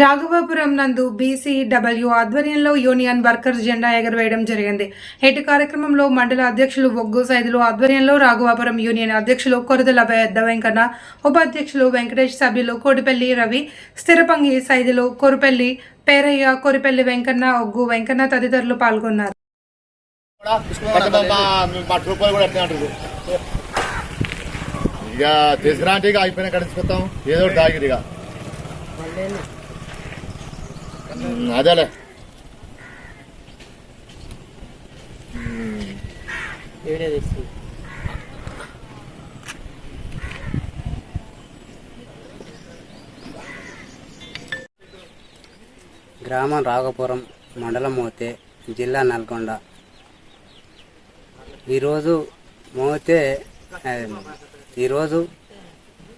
రాఘవాపురం నందు బీసీడబ్ల్యూ ఆధ్వర్యంలో union workers జెండా ఎగరవేయడం జరిగింది. ఇటు కార్యక్రమంలో మండల అధ్యక్షులు ఒగ్గు సైదులు ఆధ్వర్యంలో రాఘవాపురం యూనియన్ అధ్యక్షులు కొరదల పెద్ద వెంకన్న ఉపాధ్యక్షులు వెంకటేష్ సభ్యులు కోడిపల్లి రవి స్థిరపంగి సైదులు కొరుపల్లి పేరయ్య కొరిపల్లి వెంకన్న ఒగ్గు వెంకన్న తదితరులు పాల్గొన్నారు. ఇక ఇక అయిపోయినా కడిచిపోతాం ఏదో ఒకటి అదేలే గ్రామం రాఘపురం మండలం మోతే జిల్లా నల్గొండ. ఈరోజు మోతే ఈరోజు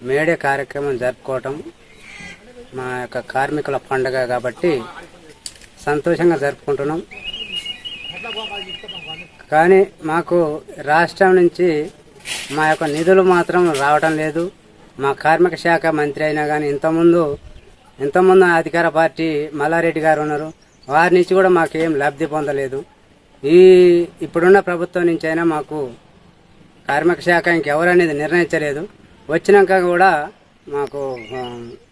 మేడే కార్యక్రమం జరుపుకోవటం మా యొక్క కార్మికుల పండుగ కాబట్టి సంతోషంగా జరుపుకుంటున్నాం. కానీ మాకు రాష్ట్రం నుంచి మా యొక్క నిధులు మాత్రం రావటం లేదు. మా కార్మిక శాఖ మంత్రి అయినా కానీ ఇంతకుముందు ఇంతకుముందు అధికార పార్టీ మల్లారెడ్డి గారు ఉన్నారు. వారి నుంచి కూడా మాకు ఏం లబ్ధి పొందలేదు. ఈ ఇప్పుడున్న ప్రభుత్వం నుంచి అయినా మాకు కార్మిక శాఖ ఇంకెవరనేది నిర్ణయించలేదు. వచ్చినాక కూడా మాకు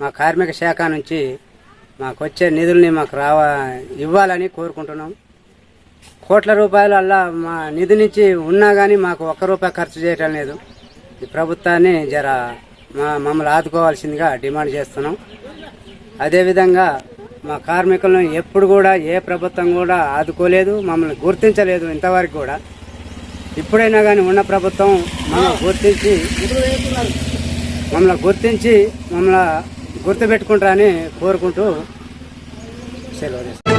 మా కార్మిక శాఖ నుంచి మాకు వచ్చే నిధుల్ని మాకు రావా ఇవ్వాలని కోరుకుంటున్నాం. కోట్ల రూపాయలు అలా మా నిధి నుంచి ఉన్నా కానీ మాకు ఒక్క రూపాయి ఖర్చు చేయటం లేదు. ఈ ప్రభుత్వాన్ని జర మా మమ్మల్ని ఆదుకోవాల్సిందిగా డిమాండ్ చేస్తున్నాం. అదేవిధంగా మా కార్మికులను ఎప్పుడు కూడా ఏ ప్రభుత్వం కూడా ఆదుకోలేదు మమ్మల్ని గుర్తించలేదు ఇంతవరకు కూడా. ఇప్పుడైనా కానీ ఉన్న ప్రభుత్వం మమ్మల్ని గుర్తించి మమ్మల్ని గుర్తించి మమ్మల్ని గుర్తుపెట్టుకుంటారని కోరుకుంటూ సెలవు